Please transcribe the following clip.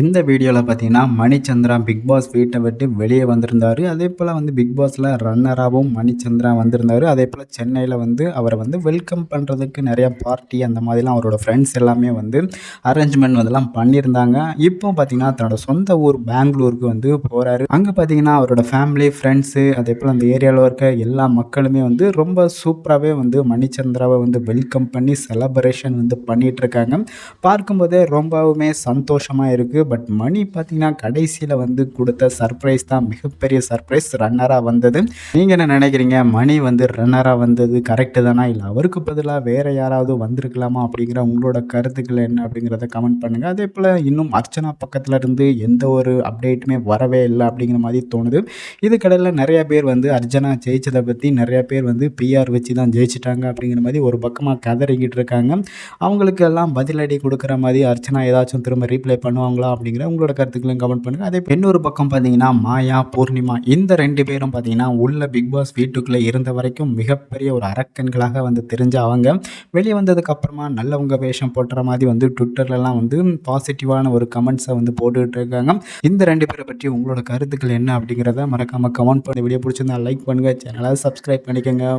இந்த வீடியோவில் பார்த்தீங்கன்னா மணிச்சந்திரா பிக் பாஸ் வீட்டை விட்டு வெளியே வந்திருந்தார். அதே போல் வந்து பிக் பாஸில் ரன்னராகவும் மணிச்சந்திரா வந்திருந்தார். அதே போல் சென்னையில் வந்து அவரை வந்து வெல்கம் பண்ணுறதுக்கு நிறையா பார்ட்டி அந்த மாதிரிலாம் அவரோட ஃப்ரெண்ட்ஸ் எல்லாமே வந்து அரேஞ்ச்மெண்ட் அதெல்லாம் பண்ணியிருந்தாங்க. இப்போ பார்த்தீங்கன்னா தன்னோட சொந்த ஊர் பெங்களூருக்கு வந்து போகிறாரு அங்கே பார்த்தீங்கன்னா அவரோட ஃபேமிலி ஃப்ரெண்ட்ஸு அதே போல் அந்த ஏரியாவில் இருக்க எல்லா மக்களுமே வந்து ரொம்ப சூப்பராகவே வந்து மணிச்சந்திராவை வந்து வெல்கம் பண்ணி செலப்ரேஷன் வந்து பண்ணிகிட்டு இருக்காங்க. பார்க்கும்போதே ரொம்பவுமே சந்தோஷமாக இருக்குது பட் மணி பார்த்தீங்கன்னா கடைசியில் வந்து கொடுத்த சர்ப்ரைஸ் தான். மிகப்பெரிய சர்ப்ரைஸ் ரன்னராக வந்தது. நீங்கள் என்ன நினைக்கிறீங்க? மணி வந்து ரன்னராக வந்தது கரெக்டு தானா? இல்லை அவருக்கு பதிலாக வேறு யாராவது வந்திருக்கலாமா? அப்படிங்கிற உங்களோட கருத்துக்கள் என்ன அப்படிங்கிறத கமெண்ட் பண்ணுங்கள் அதே போல் இன்னும் அர்ச்சனா பக்கத்தில் இருந்து எந்த ஒரு அப்டேட்டுமே வரவே இல்லை அப்படிங்கிற மாதிரி தோணுது. இதுக்கடையில் நிறைய பேர் வந்து அர்ச்சனா ஜெயிச்சதை பற்றி நிறைய பேர் வந்து பிஆர் வச்சு தான் ஜெயிச்சிட்டாங்க அப்படிங்கிற மாதிரி ஒரு பக்கமாக கதறிக்கிட்டு இருக்காங்க. அவங்களுக்கு எல்லாம் பதிலடி கொடுக்குற மாதிரி அர்ச்சனா ஏதாச்சும் திரும்ப ரீப்ளை பண்ணுவாங்களா? அப்படிங்கிற உங்களோட கருத்துக்களையும் கமெண்ட் பண்ணுங்கள் அதே இன்னொரு பக்கம் பார்த்தீங்கன்னா மாயா பூர்ணிமா இந்த ரெண்டு பேரும் பார்த்தீங்கன்னா உள்ள பிக் பாஸ் வீட்டுக்குள்ளே இருந்த வரைக்கும் மிகப்பெரிய ஒரு அரக்கன்களாக வந்து தெரிஞ்ச அவங்க. வெளியே வந்ததுக்கு அப்புறமா நல்லவங்க வேஷம் போட்டுற மாதிரி வந்து ட்விட்டர்லலாம் வந்து பாசிட்டிவான ஒரு கமெண்ட்ஸை வந்து போட்டுக்கிட்டு இருக்காங்க. இந்த ரெண்டு பேரை பற்றி உங்களோட கருத்துக்கள் என்ன அப்படிங்கிறத மறக்காமல் கமெண்ட் பண்ணி. வீடியோ பிடிச்சிருந்தா லைக் பண்ணுங்கள் சேனலை சப்ஸ்கிரைப் பண்ணிக்கோங்க.